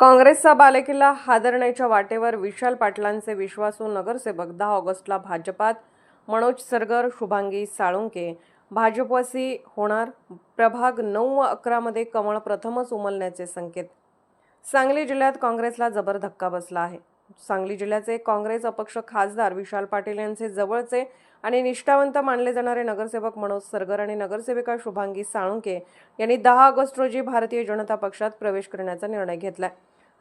काँग्रेसचा बालेकिल्ला हादरण्याच्या वाटेवर विशाल पाटलांचे विश्वासू नगरसेवक दहा ऑगस्टला भाजपात. मनोज सरगर शुभांगी साळुंके भाजपवासी होणार. प्रभाग नऊ व अकरामध्ये कमळ प्रथमच उमलण्याचे संकेत. सांगली जिल्ह्यात काँग्रेसला जबर धक्का बसला आहे. सांगली जिल्ह्याचे काँग्रेस अपक्ष खासदार विशाल पाटील यांचे जवळचे आणि निष्ठावंत मानले जाणारे नगरसेवक मनोज सरगर आणि नगरसेविका शुभांगी साळुंके यांनी दहा ऑगस्ट रोजी भारतीय जनता पक्षात प्रवेश करण्याचा निर्णय घेतलाय.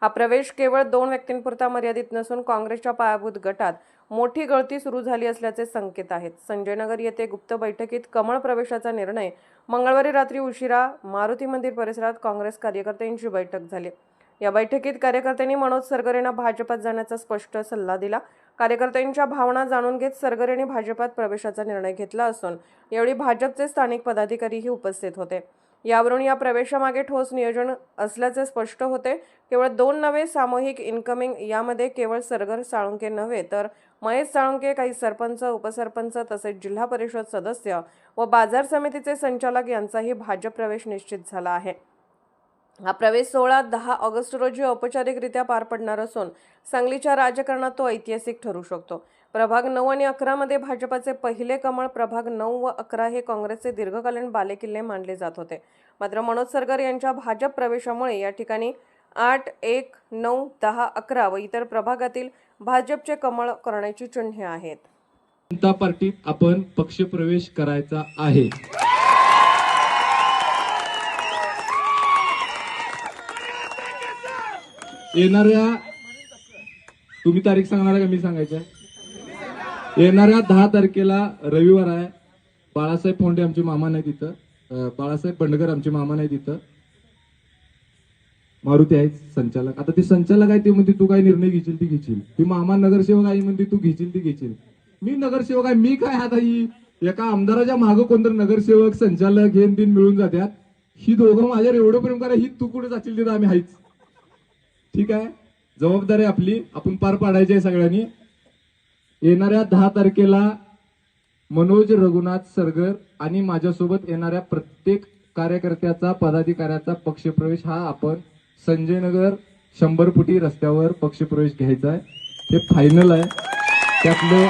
हा प्रवेश केवळ दोन व्यक्तींपुरता मर्यादित नसून काँग्रेसच्या पायाभूत गटात मोठी गळती सुरू झाली असल्याचे संकेत आहेत. संजयनगर येथे गुप्त बैठकीत कमळ प्रवेशाचा निर्णय मंगळवारी रात्री उशिरा मारुती मंदिर परिसरात काँग्रेस कार्यकर्त्यांची बैठक झाली. या बैठकीत कार्यकर्त्यांनी मनोज सरगरेंना भाजपात जाण्याचा स्पष्ट सल्ला दिला. कार्यकर्त्यांच्या भावना जाणून घेत सरगर भाजपात प्रवेशाचा निर्णय घेतला असून यावेळी भाजपचे स्थानिक पदाधिकारीही उपस्थित होते. यावरून या प्रवेशामागे ठोस नियोजन असल्याचे स्पष्ट होते. केवळ दोन नवे सामूहिक इन्कमिंग यामध्ये केवळ सरगर साळुंके नव्हे तर महेश साळुंके काही सरपंच उपसरपंच तसेच जिल्हा परिषद सदस्य व बाजार समितीचे संचालक यांचाही भाजप प्रवेश निश्चित झाला आहे. हा प्रवेश सोहळा दहा ऑगस्ट रोजी औपचारिकरित्या पार पडणार असून सांगलीच्या राजकारणात तो ऐतिहासिक ठरू शकतो. प्रभाग नऊ आणि अकरामध्ये भाजपाचे पहिले कमळ प्रभाग नऊ व अकरा हे काँग्रेसचे दीर्घकालीन बालेकिल्ले मानले जात होते. मात्र मनोज सरगर यांच्या भाजप प्रवेशामुळे या ठिकाणी आठ एक नऊ दहा अकरा व इतर प्रभागातील भाजपचे कमळ करण्याची चिन्हे आहेत. जनता पार्टीत आपण पक्षप्रवेश करायचा आहे. येणाऱ्या तुम्ही तारीख सांगणार का? मी सांगायचं आहे? येणाऱ्या दहा तारखेला रविवार आहे. बाळासाहेब फोंडे आमचे मामा नाही तिथं बाळासाहेब बंडगर आमचे मामा नाही तिथं मारुती आहे संचालक. आता ते संचालक आहे ते म्हणते तू काय निर्णय घेशील ती घेशील. ती मामा नगरसेवक आहे म्हणते तू घेशील ती घेशील. मी नगरसेवक आहे मी काय आता ही एका आमदाराच्या मागं कोणतरी नगरसेवक संचालक हे तीन मिळून जात्यात. ही दोघं माझ्यावर एवढं प्रेम करा ही तू कुठे जाशील तिथं? आम्ही आहेच ठीक आहे? जबाबदारी आपली. आपण पार पाडायची आहे सगळ्यांनी. येणाऱ्या दहा तारखेला मनोज रघुनाथ सरगर आणि माझ्यासोबत येणाऱ्या प्रत्येक कार्यकर्त्याचा पदाधिकाऱ्याचा पक्षप्रवेश हा आपण संजयनगर शंभर फुटी रस्त्यावर पक्षप्रवेश घ्यायचा आहे. हे फायनल आहे. त्यातलं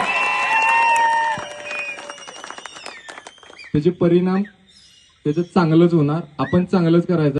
त्याचे परिणाम त्याचं चांगलंच होणार. आपण चांगलंच करायचं.